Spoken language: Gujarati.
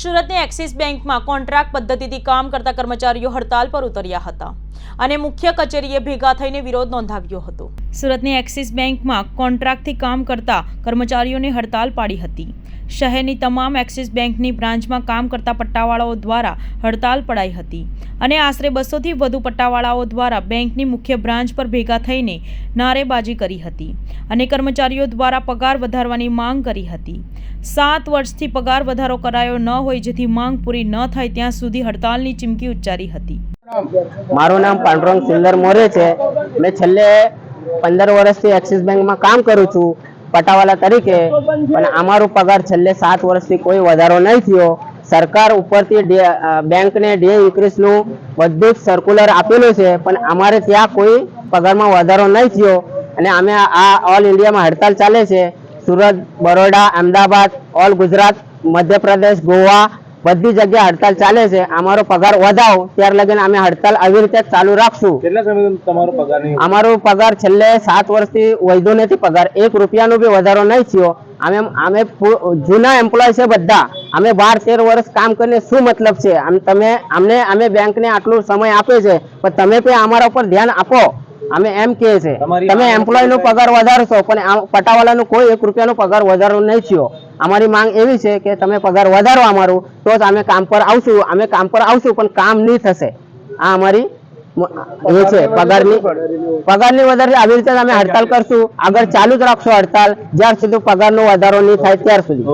સુરતની એક્સિસ બેંકમાં કોન્ટ્રાક્ટ પદ્ધતિથી કામ કરતા કર્મચારીઓ હડતાલ પર ઉતર્યા હતા અને મુખ્ય કચેરીએ ભેગા થઈને વિરોધ નોંધાવ્યો હતો. સુરતની એક્સિસ બેંકમાં કોન્ટ્રાક્ટથી કામ કરતા કર્મચારીઓને હડતાલ પાડી હતી. શહેરની તમામ એક્સિસ બેંકની બ્રાન્ચમાં કામ કરતા પટ્ટાવાળાઓ દ્વારા હડતાલ પડાઈ હતી અને આશરે બસોથી વધુ પટ્ટાવાળાઓ દ્વારા બેંકની મુખ્ય બ્રાન્ચ પર ભેગા થઈને નારેબાજી કરી હતી અને કર્મચારીઓ દ્વારા પગાર વધારવાની માંગ કરી હતી. સાત વર્ષથી પગાર વધારો કરાયો ન હોય જેથી માંગ પૂરી ન થાય ત્યાં સુધી હડતાલની ચીમકી ઉચ્ચારી હતી. મારું નામ પાંડુરંગ સુંદર મોરે છે. મેં છેલ્લે પંદર વર્ષથી એક્સિસ બેંકમાં કામ કરું છું, પટાવાલા તરીકે. પણ અમારો પગાર છેલ્લે સાત વર્ષથી કોઈ વધારો નહીં થયો. સરકાર ઉપરથી બેંકને ડે ઇન્ક્રીઝનું બધું જ સર્ક્યુલર આપેલું છે. પણ અમારે ત્યાં કોઈ પગારમાં વધારો નહીં થયો. અને અમે આ ઓલ ઇન્ડિયામાં હડતાલ ચાલે છે. સુરત, બરોડા, અમદાવાદ ઓલ ગુજરાત મધ્યપ્રદેશ ગોવા બધી જગ્યાએ હડતાલ ચાલે છે. અમારો પગાર વધાવો ત્યાર લગીને અમે હડતાલ આવી રીતે ચાલુ રાખશું. કેટલા સમય તમારો પગાર નહીં? અમારો પગાર છેલ્લે સાત વર્ષથી વધુ નથી પગાર. એક રૂપિયાનો બી વધારો નહીં થયો. અમે અમે જૂના એમ્પ્લોય છે બધા. અમે બાર તેર વર્ષ કામ કરીને શું મતલબ છે? આમ તમે અમને અમે બેંકને આટલો સમય આપે છે પણ તમે કોઈ અમારા ઉપર ધ્યાન આપો. અમે એમ કહે છે. તમે એમ્પ્લોય નો પગાર વધારશો પણ આ પટાવાળાનો કોઈ એક રૂપિયાનો પગાર વધારો નહીં થયો. અમારી માંગ એવી છે કે તમે પગાર વધારો અમારું તો જ અમે કામ પર આવશું અમે કામ પર આવશું પણ કામ નહીં થશે. આ અમારી એ છે પગારની પગારની વધારે આવી રીતે અમે હડતાલ કરશું. આગળ ચાલુ જ રાખશું હડતાલ. જ્યાર સુધી પગારનો વધારો નહીં થાય ત્યાર સુધી.